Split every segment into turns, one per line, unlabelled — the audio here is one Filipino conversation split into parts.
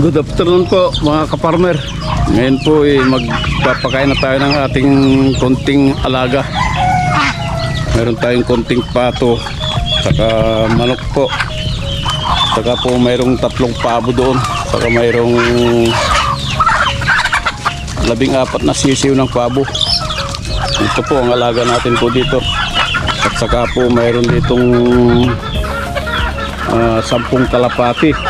Good afternoon po mga kaparmer. Ngayon po eh, magpapakain na tayo ng ating konting alaga. Meron tayong konting pato, saka manok po. Saka po mayroong tatlong pabo doon. Saka mayroong labing apat na sisiw ng pabo. Ito po ang alaga natin po dito. At saka po mayroon ditong ah, sampung kalapati.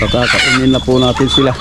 Pakakainin na po natin sila.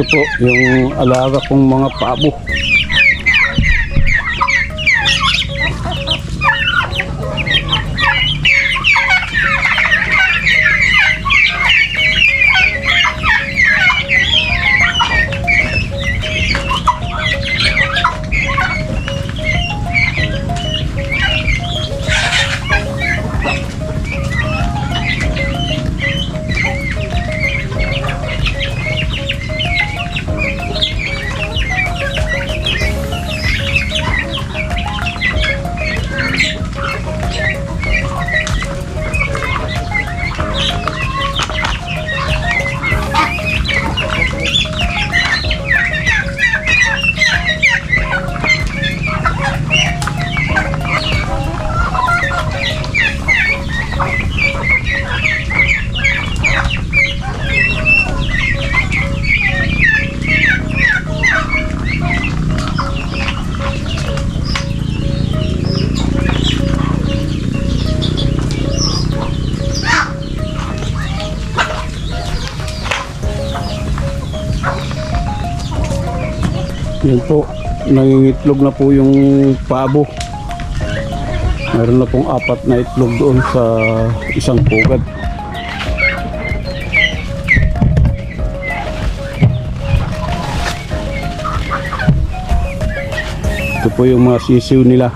Dito po yung alaga kong mga pabo. Yan po, nangingitlog na po yung pabo. Meron na pong apat na itlog doon sa isang pugad. Ito po yung mga sisiw nila.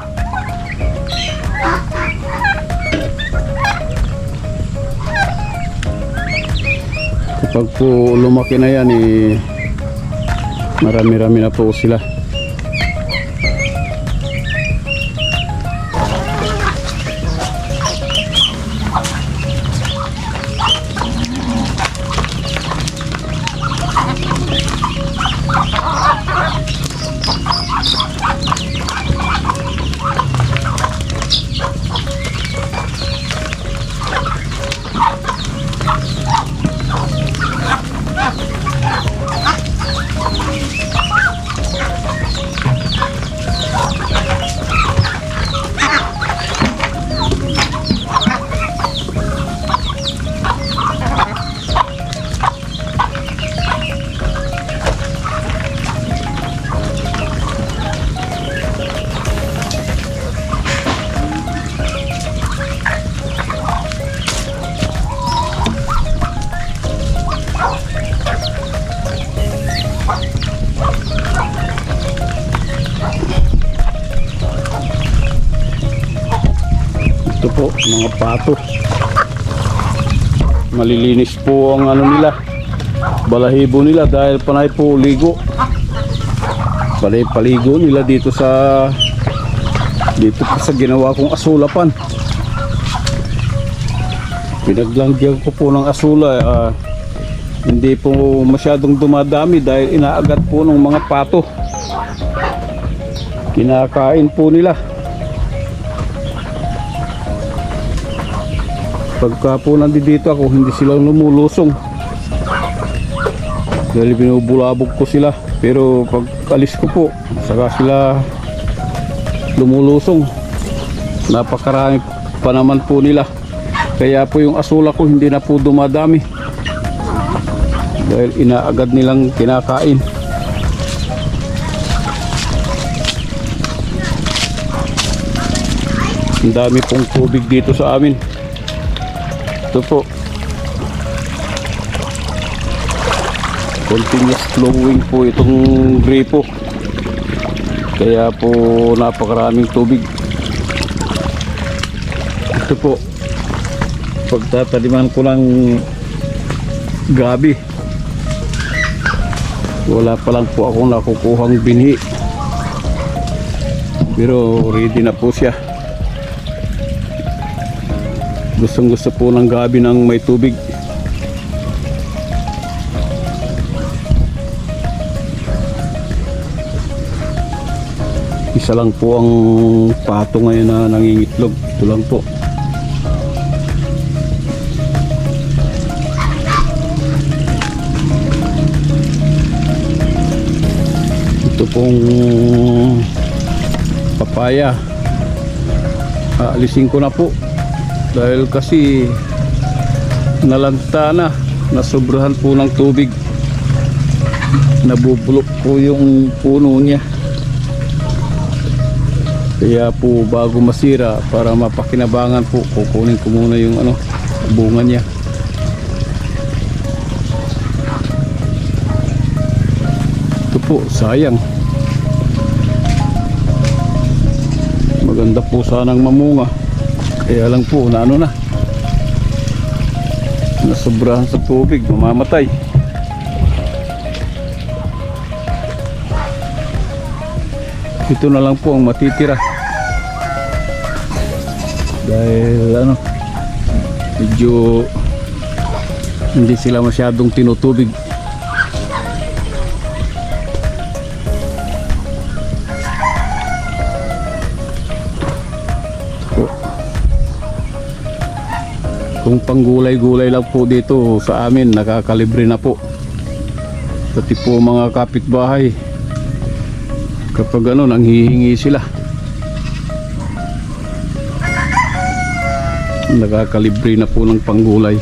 Kapag po lumaki na yan, eh, marami-rami na po sila. Pato. Malilinis po ang ano nila. Balahibo nila dahil panay po ligo. Paligo nila dito sa dito sa ginawa kong asulapan. Pinaglanggihan ko po ng asula. ah, hindi po masyadong dumadami dahil inaagat po ng mga pato. Kinakain po nila. Pagka po nandito ako, hindi sila lumulusong. Dahil binubulabog ko sila. Pero pag alis ko po, saka sila lumulusong. Napakarami pa naman po nila. Kaya po yung asula ko hindi na po dumadami. Dahil inaagad nilang kinakain. Ang dami pong tubig dito sa amin. Ito po. Continuous flowing po itong gripo. Kaya po napakaraming tubig. Ito po. Pagtataliman ko ng gabi. Wala pa lang po akong nakukuhang binhi. Pero ready na po siya. Gustong gusto po ng gabi ng may tubig. Isa lang po ang pato ngayon na nangingitlog. Ito lang po. Ito pong papaya. Aalisin ko na po. Dahil kasi nalanta na. Nasobrahan po ng tubig. Nabubulok po yung puno niya. Kaya po bago masira para mapakinabangan po kukunin ko muna yung ano bunga niya. Ito po sayang. Maganda po sanang mamunga. Kaya lang po na ano na. Nasobrahan sa tubig, mamamatay. Ito na lang po ang matitira. Dahil ano, medyo hindi sila masyadong tinutubig. Kung panggulay-gulay lang po dito sa amin, nakakalibre na po. Pati po mga kapitbahay, kapag ano, nanghihingi sila. Nakakalibre na po ng panggulay.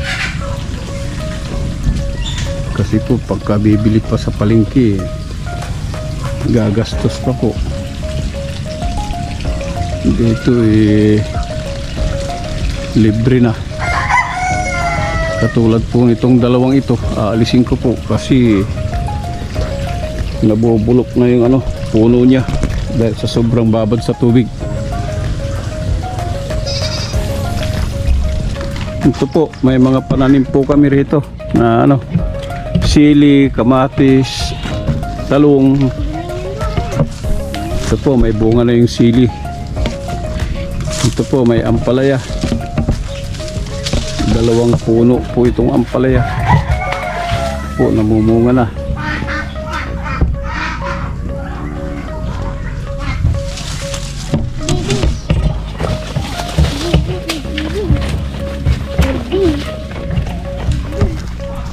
Kasi po pagka bibili pa sa palengke, gagastos pa po. Dito eh, libre na. Katulad po nitong dalawang ito, aalisin ko po kasi nabubulok na yung ano, puno niya dahil sa sobrang babad sa tubig. Ito po, may mga pananim po kami rito na ano, sili, kamatis, talong. Ito po, may bunga na yung sili. Ito po, may ampalaya. Dalawang puno po itong ampalaya. Po, namumunga na.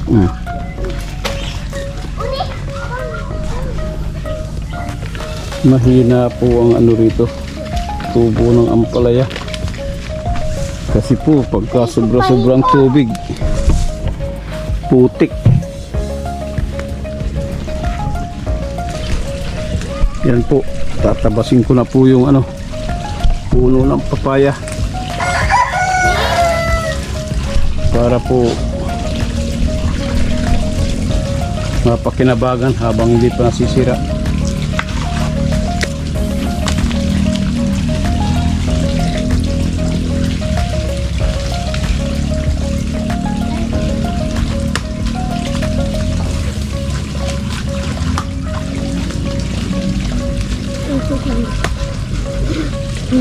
Mm. Mahina po ang ano rito. Tubo ng ampalaya. Kasi po pagka sobra-sobrang tubig putik. Yan po. Tatabasin ko na po yung ano puno ng papaya. Para po mapakinabagan habang hindi pa nasisira.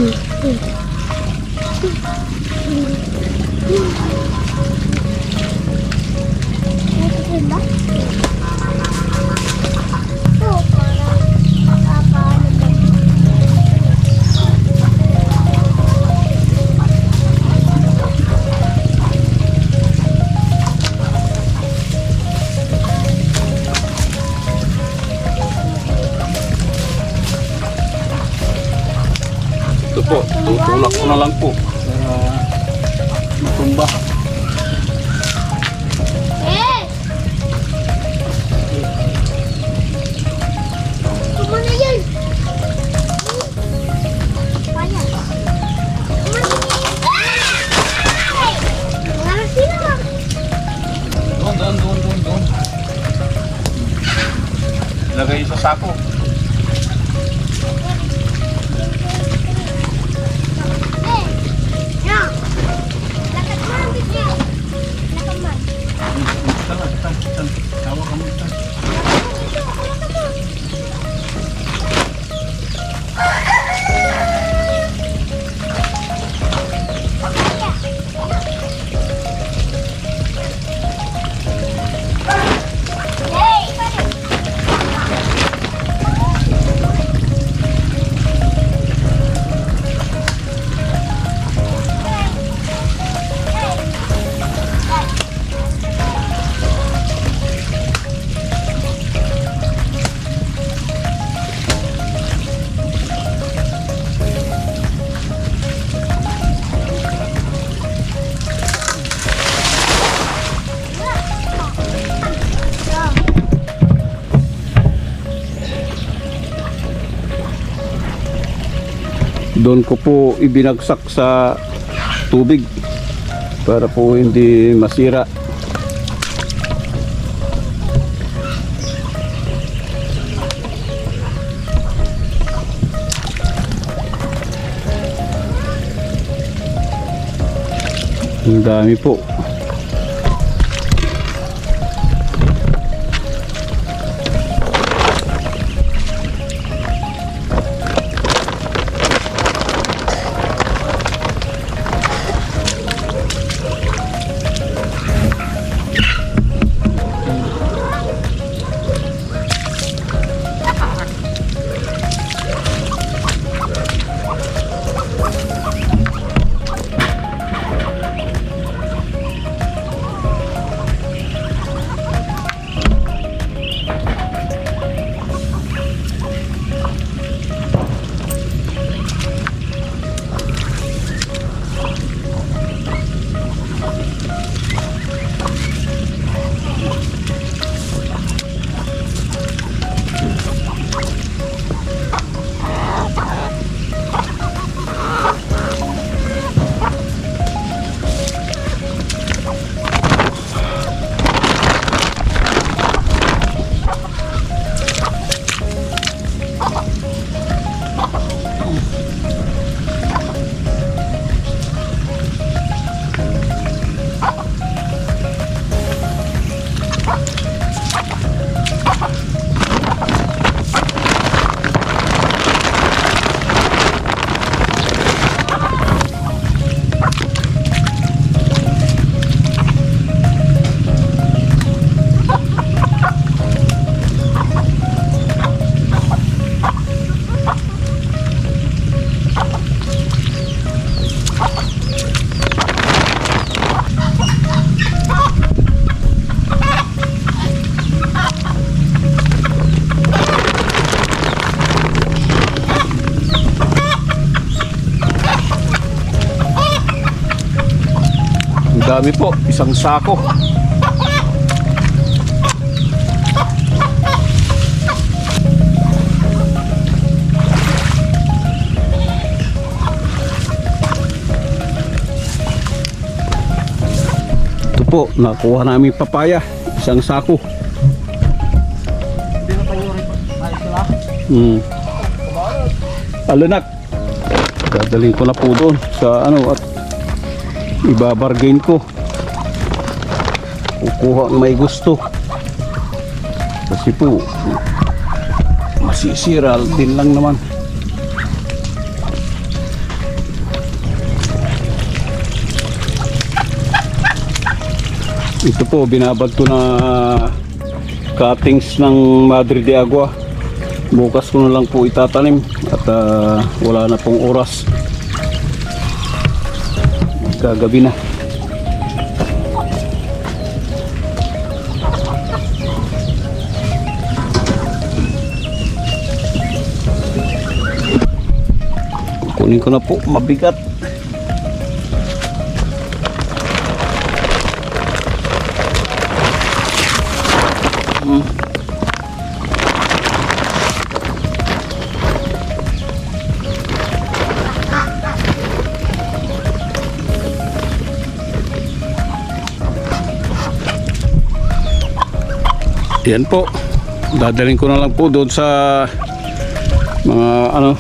you.
Doon, doon, doon, doon. Lagay sa sako. Doon ko po ibinagsak sa tubig para po hindi masira. Ang dami po. Dami po, isang sako. Ito po, nakuha namin papaya. Isang sako. Hmm. Alunak. Dadalhin ko na po doon sa ano at ibabargain ko. Kukuha ang may gusto. Kasi po masisira din lang naman. Ito po binabad ko na cuttings ng Madre de Agua. Bukas ko na lang po itatanim at ah, wala na pong oras Gagabi na. Kunin ko na po, mabigat. Yan po. Dadalhin ko na lang po doon sa mga ano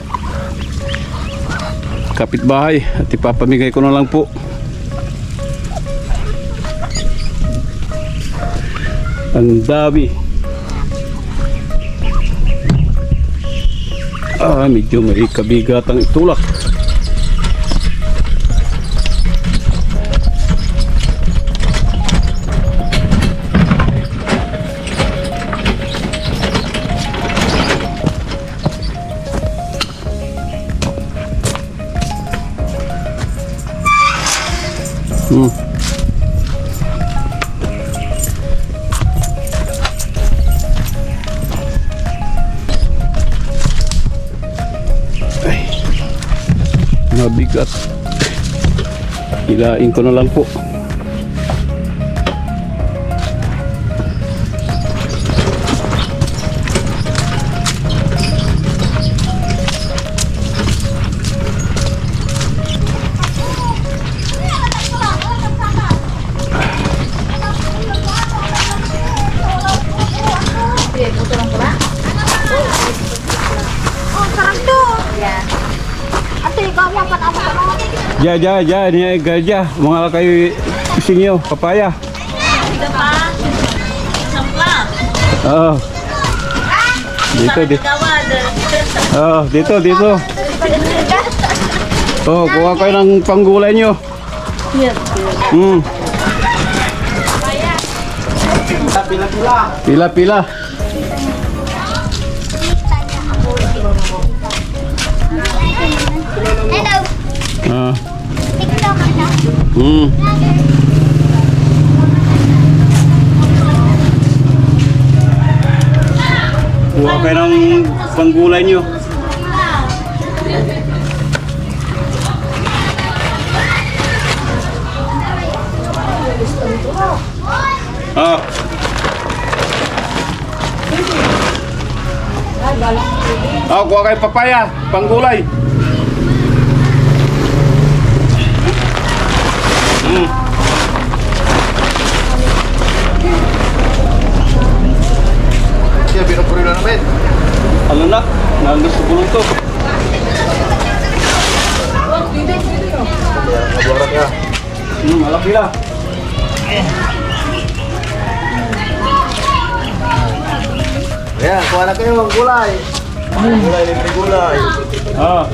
kapitbahay at ipapamigay ko na lang po. Ang dami. Ah, medyo may kabigatang itulak. Hmm. Ay. Mabigat. Ilain ko na lang po. Ja, ja, ja, ni gaja. Mga kayo isingyo, papaya.
Ito pa. Sampla.
Oo. Dito, dito.
Gawad.
Oh, dito, dito. Oh, kuha kayo ng panggulay nyo. Hmm. Pila, pila.
Hello.
Ah. Hmm. Kuha kayo ng panggulay nyo. Ah. Ah, kuha kayo papaya, panggulay. Ano na? Nandun sa gulong to.
Nabuharan ka.
Hmm, malaki na.
Ayan, kuha na kayo ng gulay. Gulay, libre gulay.
Ah.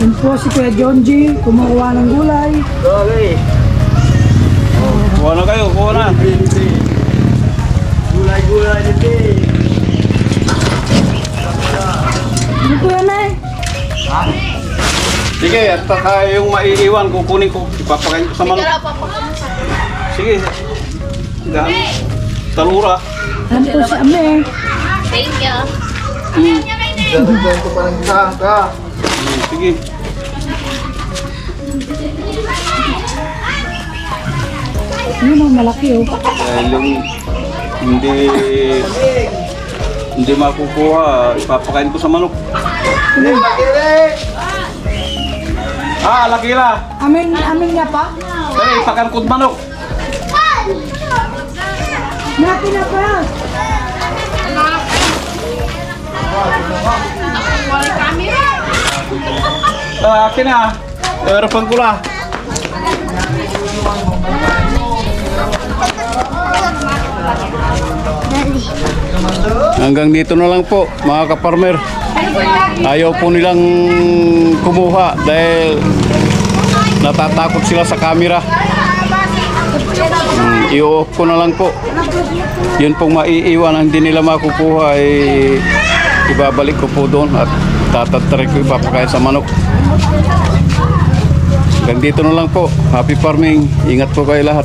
Yun po si Kuya John G. Kumukuha ng gulay.
Okay.
Kuha na kayo, kuha na.
Gulay, gulay, libre.
Sige, at saka yung maiiwan, kukunin ko. Ipapakain ko sa manok. Sige. Dami. Talura.
Ano po si Ame?
Thank you.
Dagdagan ko pa ng ka.
Hmm, sige.
Yun ang malaki oh.
Dahil yung hindi hindi makukuha, ipapakain ko sa manok.
Hey, Makiri!
Ah, laki na.
Amin, amin nga pa?
Dali, ipakankod manok.
Natin na pa.
Ah, akin na. Harapan ko na. Hanggang dito na lang po, mga kaparmer. Ayaw po nilang kumuha dahil natatakot sila sa camera. Hmm, i-off ko na lang po. Yun pong maiiwan hindi nila makukuha ay ibabalik ko po doon at tatatry ko ipapakain sa manok. Hanggang dito na lang po. Happy farming. Ingat po kayo lahat.